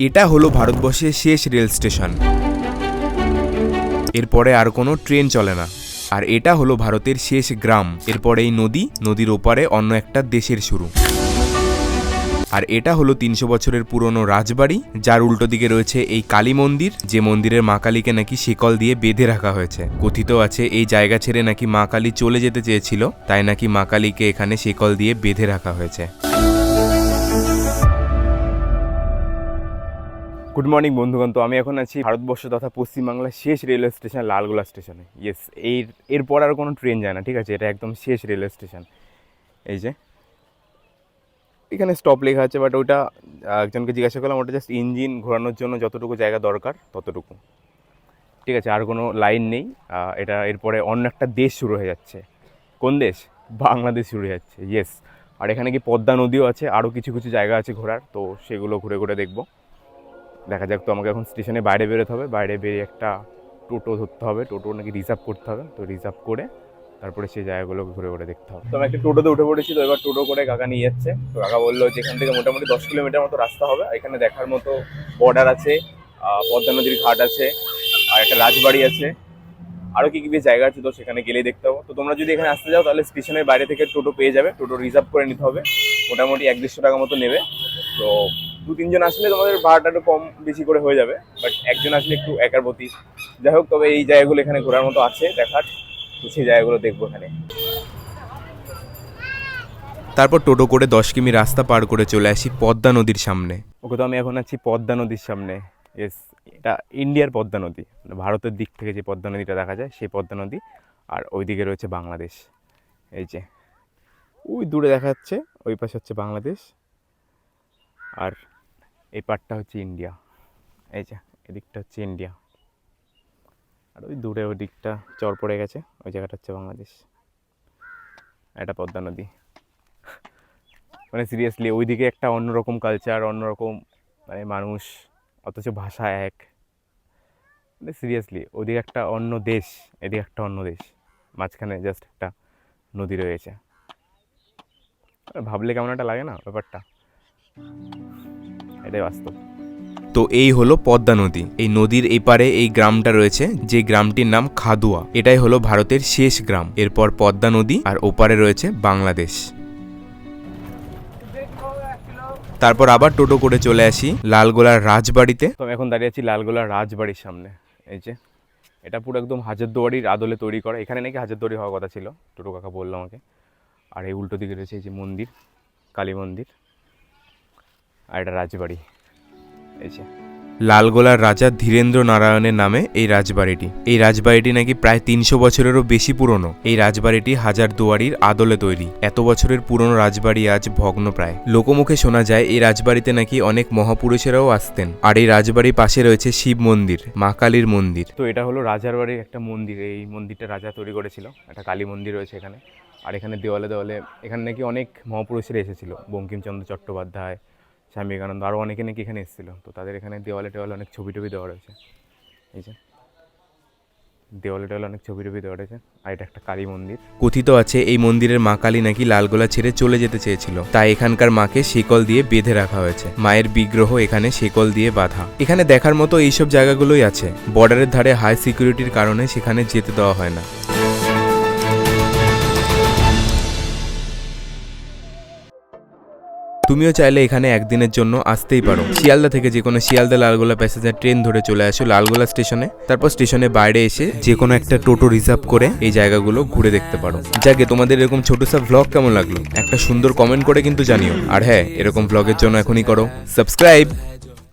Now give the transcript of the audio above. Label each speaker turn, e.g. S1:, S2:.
S1: এটা হলো ভারতবর্ষের শেষ রেল স্টেশন। এরপরে আর কোনো ট্রেন চলে না। আর এটা হলো ভারতের শেষ গ্রাম। এরপরে এই নদী, নদীর ওপারে অন্য একটা দেশের শুরু। আর এটা হলো তিনশো বছরের পুরনো রাজবাড়ি, যার উল্টো দিকে রয়েছে এই কালী মন্দির, যে মন্দিরের মা কালীকে নাকি শিকল দিয়ে বেঁধে রাখা হয়েছে। কথিত আছে এই জায়গা ছেড়ে নাকি মা কালী চলে যেতে চেয়েছিল, তাই নাকি মা কালীকে এখানে শিকল দিয়ে বেঁধে রাখা হয়েছে। গুড মর্নিং বন্ধুগণ। তো আমি এখন আছি ভারতবর্ষ তথা পশ্চিমবাংলার শেষ রেলওয়ে স্টেশন লালগোলা স্টেশনে। ইয়েস এর এরপর আর কোনো ট্রেন যায় না ঠিক আছে? এটা একদম শেষ রেলওয়ে স্টেশন। এই যে এখানে স্টপ লেখা আছে বাট আহ, একজনকে জিজ্ঞাসা করলাম ওটা জাস্ট ইঞ্জিন ঘোরানোর জন্য যতটুকু জায়গা দরকার ততটুকু? ঠিক আছে আর কোনো লাইন নেই। এটা এরপরে অন্য একটা দেশ শুরু হয়ে যাচ্ছে। কোন দেশ? বাংলাদেশ শুরু হয়ে যাচ্ছে। ইয়েস আর এখানে কি পদ্মা নদীও আছে? আরও কিছু কিছু জায়গা আছে ঘোরার তো সেগুলো ঘুরে ঘুরে দেখব। দেখা যাক, তো আমাকে এখন স্টেশনে বাইরে বেরোতে হবে। বাইরে বেরিয়ে একটা টোটো ধরতে হবে। টোটো নাকি রিজার্ভ করতে হবে। তো রিজার্ভ করে তারপরে সেই জায়গাগুলো ঘুরে ঘুরে দেখতে হবে। তো আমি একটা টোটোতে উঠে পড়েছি, তো এবার টোটো করে কাকা নিয়ে যাচ্ছে। তো কাকা বলল যে এখান থেকে মোটামুটি দশ কিলোমিটার মতো রাস্তা হবে। এখানে দেখার মতো বর্ডার আছে পদ্মা নদীর ঘাট আছে, আর একটা রাজবাড়ি আছে। আরও কী কী জায়গা আছে তো সেখানে গেলেই দেখতে পাবো। তো তোমরা যদি এখানে আসতে যাও তাহলে স্টেশনের বাইরে থেকে টোটো পেয়ে যাবে। টোটো রিজার্ভ করে নিতে হবে। মোটামুটি এক দেড়শো টাকা মতো নেবে। তো দু তিনজন আসলে তোমাদের ভাড়াটা একটু কম বেশি করে হয়ে যাবে বাট একজন আসলে একটু একার প্রতি। যাই হোক তবে এই জায়গাগুলো এখানে ঘোরার মতো আছে দেখার। তো সেই জায়গাগুলো দেখব এখানে। তারপর টোটো করে দশ কিমি রাস্তা পার করে চলে আসি পদ্মা নদীর সামনে। ওকে তো আমি এখন আছি পদ্মা নদীর সামনে। এস এটা ইন্ডিয়ার পদ্মা নদী। মানে ভারতের দিক থেকে যে পদ্মা নদীটা দেখা যায় সেই পদ্মা নদী। আর ওইদিকে রয়েছে বাংলাদেশ। এই যে ওই দূরে দেখা যাচ্ছে ওই পাশে হচ্ছে বাংলাদেশ। আর এই পার্টটা হচ্ছে ইন্ডিয়া। এই যে, এদিকটা হচ্ছে ইন্ডিয়া। আর ওই দূরে ওই দিকটা চর পড়ে গেছে, ওই জায়গাটা হচ্ছে বাংলাদেশ। এটা পদ্মা নদী। মানে সিরিয়াসলি ওইদিকে একটা অন্যরকম কালচার অন্যরকম মানে মানুষ, অথচ ভাষা এক। মানে সিরিয়াসলি ওইদিকে একটা অন্য দেশ, এদিকে একটা অন্য দেশ। মাঝখানে জাস্ট একটা নদী রয়েছে। ভাবলে কেমন একটা লাগে না ব্যাপারটা? এটাই বাস্তব। তো এই হলো পদ্মা নদী। এই নদীর এপারে এই গ্রামটা রয়েছে যে গ্রামটির নাম খাদুয়া। এটাই হলো ভারতের শেষ গ্রাম। এরপর পদ্মা নদী আর ওপারে রয়েছে বাংলাদেশ। তারপর আবার টোটো করে চলে আসি লালগোলার রাজবাড়িতে। তো আমি এখন দাঁড়িয়ে আছি লালগোলার রাজবাড়ির সামনে। এই যে এটা পুরো একদম হাজারদুয়ারির আদলে তৈরি করা। এখানে নাকি হাজারদুয়ারি হওয়ার কথা ছিল টোটো কাকা বলল আমাকে। আর এই উল্টো দিকে রয়েছে এই যে মন্দির কালী মন্দির। আর এটা রাজবাড়ি। এই যে। লালগোলার রাজা ধীরেন্দ্র নারায়ণের নামে এই রাজবাড়িটি। এই রাজবাড়িটি নাকি প্রায় তিনশো বছরেরও বেশি পুরনো। এই রাজবাড়িটি হাজার দুয়ারির আদলে তৈরি। এত বছরের পুরনো রাজবাড়ি আজ ভগ্ন প্রায়। লোকমুখে শোনা যায় এই রাজবাড়িতে নাকি অনেক মহাপুরুষেরাও আসতেন। আর এই রাজবাড়ির পাশে রয়েছে শিব মন্দির মা কালীর মন্দির। তো এটা হলো রাজার বাড়ির একটা মন্দির। এই মন্দিরটা রাজা তৈরি করেছিল। একটা কালী মন্দির রয়েছে এখানে। আর এখানে দেওয়ালে দেওয়ালে এখানে নাকি অনেক মহাপুরুষেরা এসেছিল। বঙ্কিমচন্দ্র চট্টোপাধ্যায় স্বামী বিবেকানন্দ আরও অনেকে নাকি এখানে এসেছিল। তো তাদের এখানে দেওয়ালে টেওয়ালে অনেক ছবি টবি দেওয়া রয়েছে। এই যে, দেওয়ালে টেওয়ালে অনেক ছবি টবি দেওয়া রয়েছে। আর এটা একটা কালী মন্দির। কথিত আছে, এই মন্দিরের মা কালী নাকি লালগোলা ছেড়ে চলে যেতে চেয়েছিল। তাই এখানকার মাকে শিকল দিয়ে বেঁধে রাখা হয়েছে। মায়ের বিগ্রহ এখানে শিকল দিয়ে বাঁধা। এখানে দেখার মতো এইসব জায়গাগুলোই আছে। বর্ডারের ধারে হাই সিকিউরিটির কারণে সেখানে যেতে দেওয়া হয় না। তুমিও চাইলে এখানে একদিনের জন্য আসতেই পারো। শিয়ালদা থেকে যে কোনো শিয়ালদা লালগোলা প্যাসেঞ্জার ট্রেন ধরে চলে আসো লালগোলা স্টেশনে। তারপর স্টেশনে বাইরে এসে যে কোনো একটা টোটো রিজার্ভ করে এই জায়গাগুলো ঘুরে দেখতে পারো। যাকে তোমাদের এরকম ছোট সব ভ্লগ কেমন লাগল? একটা সুন্দর কমেন্ট করে কিন্তু জানিও। আর হ্যাঁ এরকম ভ্লগের জন্য এখনই করো। সাবস্ক্রাইব